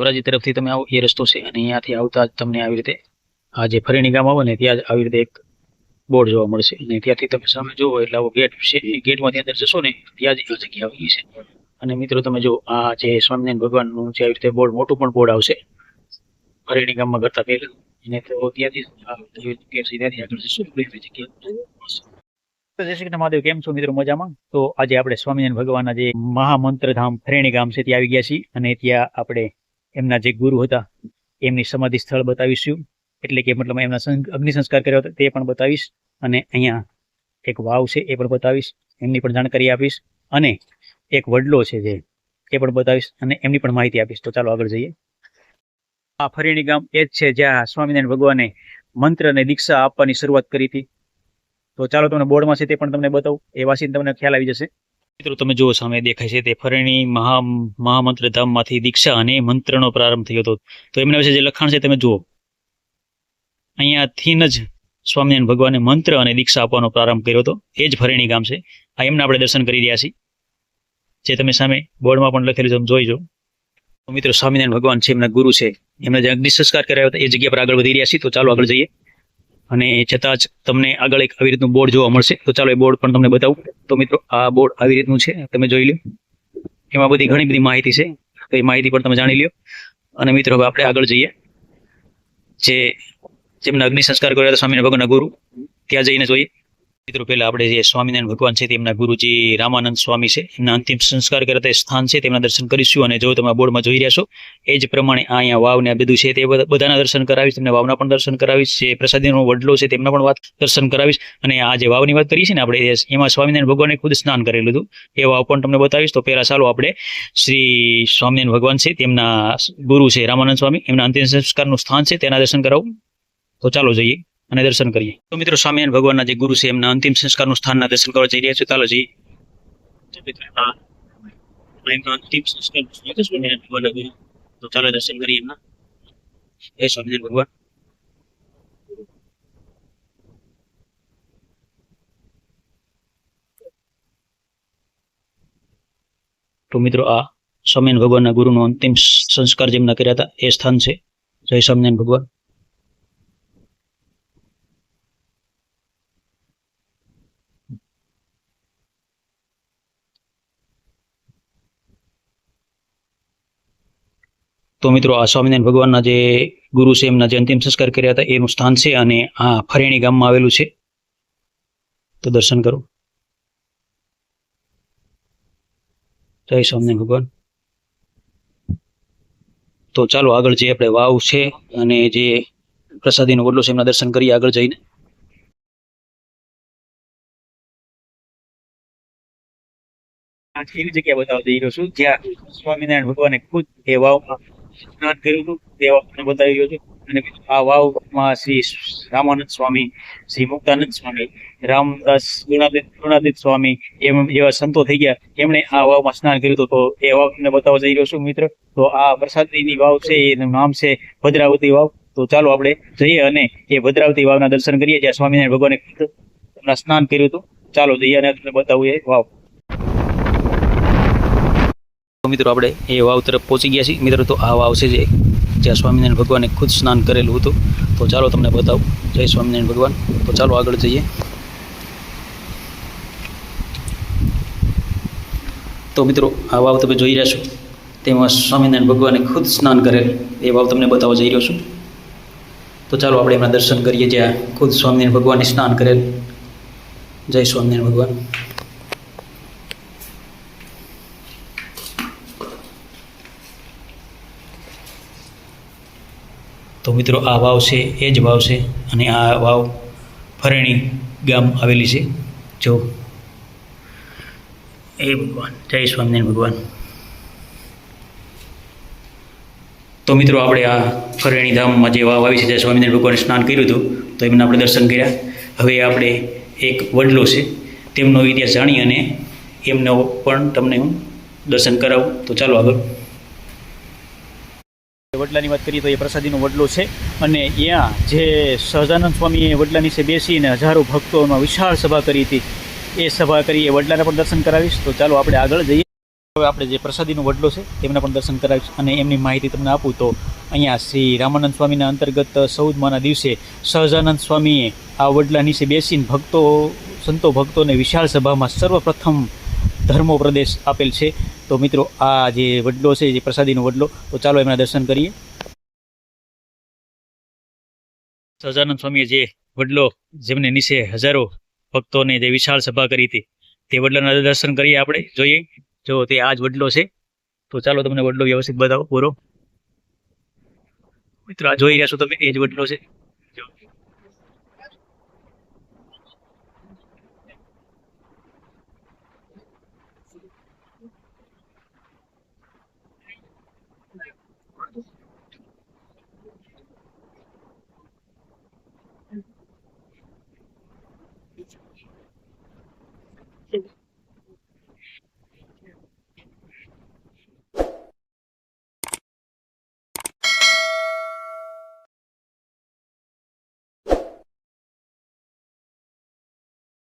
ધોરાજી તરફથી તમે આવો, એ રસ્તો છે. અને અહીંયાથી આવતા જ તમને આવી રીતે, આ જે ફરેણી ગામ આવો ને, ત્યાં જ આવી રીતે એક બોર્ડ જોવા મળશે. અને ત્યાંથી તમે સામે જુઓ એટલે આવો ગેટ છે ગેટમાંથી અંદર જશો ને, ત્યાં જ જગ્યા આવી છે અને મિત્રો, તમે જો આ જે સ્વામિનારાયણ ભગવાનનું જે આવી રીતે બોર્ડ, મોટું પણ બોર્ડ આવશે. ફરેણી ગામમાં કરતા પહેલા. એને તો ત્યાંથી ત્યાંથી આગળ જશું. જય શ્રી મહાદેવ, કેમ છો મિત્રો? મજામાં? તો આજે આપણે સ્વામિનારાયણ ભગવાનના જે મહામંત્ર ધામ ફરેણી ગામ છે, ત્યાં આવી ગયા છીએ. અને ત્યાં આપણે એમના જે ગુરુ હતા, એમની સમાધિ સ્થળ બતાવીશું. એટલે કે મતલબ એમના અગ્નિ સંસ્કાર કર્યો હતો, તે પણ બતાવીશ. અને અહીંયા એક વાવ છે, એ પણ બતાવીશ. એમની પણ જાણકારી આપીશ. અને એક વડલો છે જે, એ પણ બતાવીશ. અને એમની પણ માહિતી આપીશ. તો ચાલો આગળ જઈએ. આ ફરીણી ગામ એ જ છે જ્યાં સ્વામિનારાયણ ભગવાને મંત્ર અને દીક્ષા આપવાની શરૂઆત કરી હતી. તો ચાલો તમને બોર્ડમાં છે તે પણ તમને બતાવું. એ વાંચીને તમને ખ્યાલ આવી જશે. મિત્રો, તમે જુઓ, સામે દેખાય છે તે ફરણી મહા મહામંત્ર ધામમાંથી દીક્ષા અને મંત્રનો પ્રારંભ થયો હતો. તો એમના વિશે જે લખાણ છે તમે જુઓ. અહીંયાથી જ સ્વામિનારાયણ ભગવાને મંત્ર અને દીક્ષા આપવાનો પ્રારંભ કર્યો હતો. એ જ ફરણી ગામ છે. આ એમના આપણે દર્શન કરી રહ્યા છીએ. જે તમે સામે બોર્ડમાં પણ લખેલું છે તમે જોઈજો મિત્રો, સ્વામિનારાયણ ભગવાન છે, એમના ગુરુ છે. એમના જે અગ્નિ સંસ્કાર કરાયો હતા, એ જગ્યા પર આગળ વધી રહ્યા છીએ. તો ચાલો આગળ જઈએ. અને છતાં જ તમને આગળ એક આવી રીતનું બોર્ડ જોવા મળશે. તો ચાલો એ બોર્ડ પણ તમને બતાવું. તો મિત્રો, આ બોર્ડ આવી રીતનું છે. તમે જોઈ લો એમાં બધી ઘણી બધી માહિતી છે. તો એ માહિતી પણ તમે જાણી લ્યો. અને મિત્રો, હવે આપણે આગળ જઈએ. જે જેમના અગ્નિ સંસ્કાર કર્યા હતા સ્વામીના ભગવાનના ગુરુ, ત્યાં જઈને જોઈએ. મિત્રો, પહેલા આપણે જે સ્વામિનારાયણ ભગવાન છે, તેમના ગુરુજી રામાનંદ સ્વામી છે, એમના અંતિમ સંસ્કાર કરતા સ્થાન છે, તેમના દર્શન કરીશું. અને જો તમે બોર્ડમાં જોઈ રહ્યા છો, એ જ પ્રમાણે આ અહીંયા વાવ ને આ બધું છે, તે બધા- બધાના દર્શન કરાવીશ, તેમને વાવના પણ દર્શન કરાવીશ, જે પ્રસાદીનો વડલો છે, તેમના પણ વાત દર્શન કરાવીશ. અને આ જે વાવની વાત કરીએ છીએ ને આપણે એમાં સ્વામિનારાયણ ભગવાને ખુદ સ્નાન કરેલું હતું એ વાવ પણ તમને બતાવીશ. તો પહેલા ચાલો આપણે શ્રી સ્વામિનારાયણ ભગવાન છે, તેમના ગુરુ છે રામાનંદ સ્વામી, એમના અંતિમ સંસ્કારનું સ્થાન છે, તેના દર્શન કરાવું. તો ચાલો જઈએ. અને દર્શન કરીએ. તો મિત્રો, સ્વામિનારાયણ ભગવાનના જે ગુરુ છે, એમના અંતિમ સંસ્કારનું સ્થાનના દર્શન કરવા જઈ રહ્યા છે. ચાલો જઈએ. ભગવાનના ગુરુ તો મિત્રો, આ સ્વામિનારાયણ ભગવાનના ગુરુનો અંતિમ સંસ્કાર જેમના કર્યા હતા, એ સ્થાન છે. જય સ્વામિનારાયણ ભગવાન. તો મિત્રો આ સ્વામિનારાયણ ભગવાનના જે ગુરુ છે, એમના જે અંતિમ સંસ્કાર કર્યા હતા, એનું સ્થાન છે અને આ ફરેણી ગામમાં આવેલું છે. તો દર્શન કરો. જય સ્વામિનારાયણ ભગવાન. તો ચાલો આગળ જે આપણે વાવ છે અને જે પ્રસાદીનો વડલો છે, એમના દર્શન કરીએ આગળ જઈને. એવી જગ્યા બતાવવા જઈ રહ્યો છું? જ્યાં સ્વામિનારાયણ ભગવાને ખુદ એ વાવમાં સ્નાન કર્યું હતું. તે વાવ બતાવી રહ્યો છું. અને આ વાવમાં શ્રી રામાનંદ સ્વામી, શ્રી મુક્તાનંદ સ્વામી, રામદાસ ગુણાદિત ગુણાદિત સ્વામી એમ જેવા સંતો થઈ ગયા. એમણે આ વાવમાં સ્નાન કર્યું હતું. તો એ વાવ તમને બતાવવા જઈ રહ્યો છું મિત્ર. તો આ પ્રસાદીની વાવ છે, એનું નામ છે ભદ્રાવતી વાવ. તો ચાલો આપણે જઈએ અને એ ભદ્રાવતી વાવના દર્શન કરીએ. જ્યાં સ્વામિનારાયણ ભગવાને એમના સ્નાન કર્યું હતું. ચાલો જઈએ અને તમને બતાવું એ વાવ. મિત્રો આપણે એ વાવ તરફ પહોંચી ગયા છીએ. મિત્રો, તો આ વાવ છે જે જ્યાં સ્વામિનારાયણ ભગવાને ખુદ સ્નાન કરેલું હતું. તો ચાલો તમને બતાવું. જય સ્વામિનારાયણ ભગવાન. તો ચાલો આગળ જઈએ. તો મિત્રો, આ વાવ તમે જોઈ રહ્યા છો. તેમાં સ્વામિનારાયણ ભગવાને ખુદ સ્નાન કરેલ. એ વાવ તમને બતાવવા જઈ રહ્યો છું. તો ચાલો આપણે એમના દર્શન કરીએ. જ્યાં ખુદ સ્વામિનારાયણ ભગવાને સ્નાન કરેલ. જય સ્વામિનારાયણ ભગવાન. તો મિત્રો આ વાવ છે, એ જ વાવ છે અને આ વાવ ફરેણી ગામ આવેલી છે. જો. એ ભગવાન, જય સ્વામિનારાયણ ભગવાન. તો મિત્રો આપણે આ ફરેણી ધામમાં જે વાવ આવી છે જ્યાં સ્વામિનારાયણ ભગવાને સ્નાન કર્યું હતું, તો એમને આપણે દર્શન કર્યા. હવે આપણે એક વડલો છે, તેમનો ઇતિહાસ જાણી અને એમનો પણ તમને હું દર્શન કરાવું. તો ચાલો આગળ. વડલાની વાત કરીએ તો એ પ્રસાદીનો વડલો છે. અને ત્યાં જે સહજાનંદ સ્વામીએ વડલા નીચે બેસીને હજારો ભક્તોમાં વિશાળ સભા કરી હતી, એ સભા કરી, એ વડલાના પણ દર્શન કરાવીશ. તો ચાલો આપણે આગળ જઈએ. હવે આપણે જે પ્રસાદીનો વડલો છે, તેમના પણ દર્શન કરાવીશ અને એમની માહિતી તમને આપું તો અહીંયા શ્રી રામાનંદ સ્વામીના અંતર્ગત ચૌદમાના દિવસે સહજાનંદ સ્વામીએ આ વડલા નીચે બેસીને ભક્તો, સંતો ભક્તોને વિશાળ સભામાં સર્વપ્રથમ ધર્મો પ્રદેશ આપેલ છે. તો મિત્રો, આ જે વડલો છે, જે પ્રસાદીનો વડલો, તો ચાલો એમના દર્શન કરીએ. સહજાનંદ સ્વામીએ જે વડલો જેમને નીચે હજારો ભક્તોને જે વિશાળ સભા કરી હતી, તે વડલાના દર્શન કરીએ આપણે, જોઈએ, જો તે આ જ વડલો છે. તો ચાલો તમને વડલો વ્યવસ્થિત બતાવો પૂરો. મિત્રો, આ જોઈ રહ્યા છો તમે, એ જ વડલો છે.